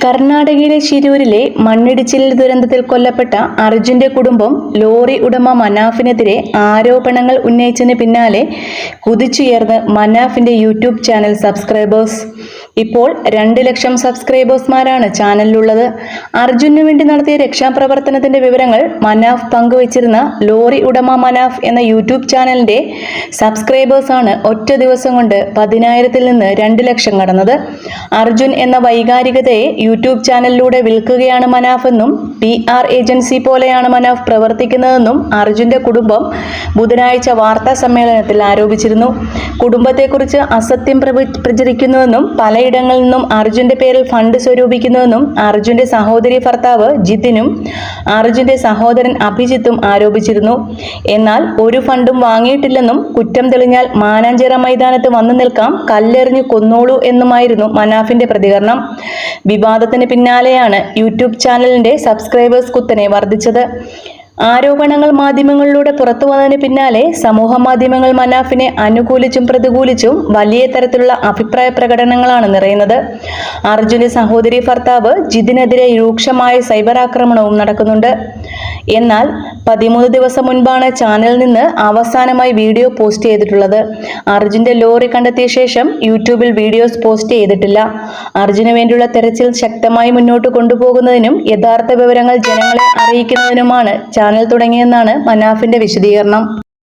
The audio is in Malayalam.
കർണാടകയിലെ ശിരൂരിലെ മണ്ണിടിച്ചിൽ ദുരന്തത്തിൽ കൊല്ലപ്പെട്ട അർജുന്റെ കുടുംബം ലോറി ഉടമ മനാഫിനെതിരെ ആരോപണങ്ങൾ ഉന്നയിച്ചതിന് പിന്നാലെ കുതിച്ചുയർന്ന് മനാഫിന്റെ യൂട്യൂബ് ചാനൽ സബ്സ്ക്രൈബേഴ്സ് ഇപ്പോൾ രണ്ട് ലക്ഷം സബ്സ്ക്രൈബേഴ്സ്മാരാണ് ചാനലിലുള്ളത്. അർജുനു വേണ്ടി നടത്തിയ രക്ഷാപ്രവർത്തനത്തിന്റെ വിവരങ്ങൾ മനാഫ് പങ്കുവച്ചിരുന്ന ലോറി ഉടമ മനാഫ് എന്ന യൂട്യൂബ് ചാനലിന്റെ സബ്സ്ക്രൈബേഴ്സാണ് ഒറ്റ ദിവസം കൊണ്ട് പതിനായിരത്തിൽ നിന്ന് രണ്ട് ലക്ഷം കടന്നത്. അർജുൻ എന്ന വൈകാരികതയെ യൂട്യൂബ് ചാനലിലൂടെ വിൽക്കുകയാണ് മനാഫ് എന്നും പി ആർ ഏജൻസി പോലെയാണ് മനാഫ് പ്രവർത്തിക്കുന്നതെന്നും അർജുന്റെ കുടുംബം ബുധനാഴ്ച വാർത്താ സമ്മേളനത്തിൽ ആരോപിച്ചിരുന്നു. കുടുംബത്തെക്കുറിച്ച് അസത്യം പ്രചരിക്കുന്നുവെന്നും പ്രചരിക്കുന്നുവെന്നും പലയിടങ്ങളിൽ നിന്നും അർജുന്റെ പേരിൽ ഫണ്ട് സ്വരൂപിക്കുന്നുവെന്നും അർജുന്റെ സഹോദരി ഭർത്താവ് ജിതിനും അർജുന്റെ സഹോദരൻ അഭിജിത്തും ആരോപിച്ചിരുന്നു. എന്നാൽ ഒരു ഫണ്ടും വാങ്ങിയിട്ടില്ലെന്നും കുറ്റം തെളിഞ്ഞാൽ മാനാഞ്ചിറ മൈതാനത്ത് വന്നു നിൽക്കാം കല്ലെറിഞ്ഞു കൊന്നോളൂ എന്നുമായിരുന്നു മനാഫിന്റെ പ്രതികരണം. വിവാദത്തിന് പിന്നാലെയാണ് യൂട്യൂബ് ചാനലിന്റെ സബ്സ്ക്രൈബേഴ്സ് കുത്തനെ വർദ്ധിച്ചത്. ആരോപണങ്ങൾ മാധ്യമങ്ങളിലൂടെ പുറത്തു വന്നതിന് പിന്നാലെ സമൂഹ മാധ്യമങ്ങൾ മനാഫിനെ അനുകൂലിച്ചും പ്രതികൂലിച്ചും വലിയ തരത്തിലുള്ള അഭിപ്രായ പ്രകടനങ്ങളാണ് നിറയുന്നത്. അർജുന്റെ സഹോദരി ഭർത്താവ് ജിതിനെതിരെ രൂക്ഷമായ സൈബർ ആക്രമണവും നടക്കുന്നുണ്ട്. എന്നാൽ പതിമൂന്ന് ദിവസം മുൻപാണ് ചാനലിൽ നിന്ന് അവസാനമായി വീഡിയോ പോസ്റ്റ് ചെയ്തിട്ടുള്ളത്. അർജുന്റെ ലോറി കണ്ടെത്തിയ ശേഷം യൂട്യൂബിൽ വീഡിയോസ് പോസ്റ്റ് ചെയ്തിട്ടില്ല. അർജുന് വേണ്ടിയുള്ള തെരച്ചിൽ ശക്തമായി മുന്നോട്ട് കൊണ്ടുപോകുന്നതിനും യഥാർത്ഥ വിവരങ്ങൾ ജനങ്ങളെ അറിയിക്കുന്നതിനുമാണ് ചാനൽ തുടങ്ങിയെന്നാണ് മനാഫിന്റെ വിശദീകരണം.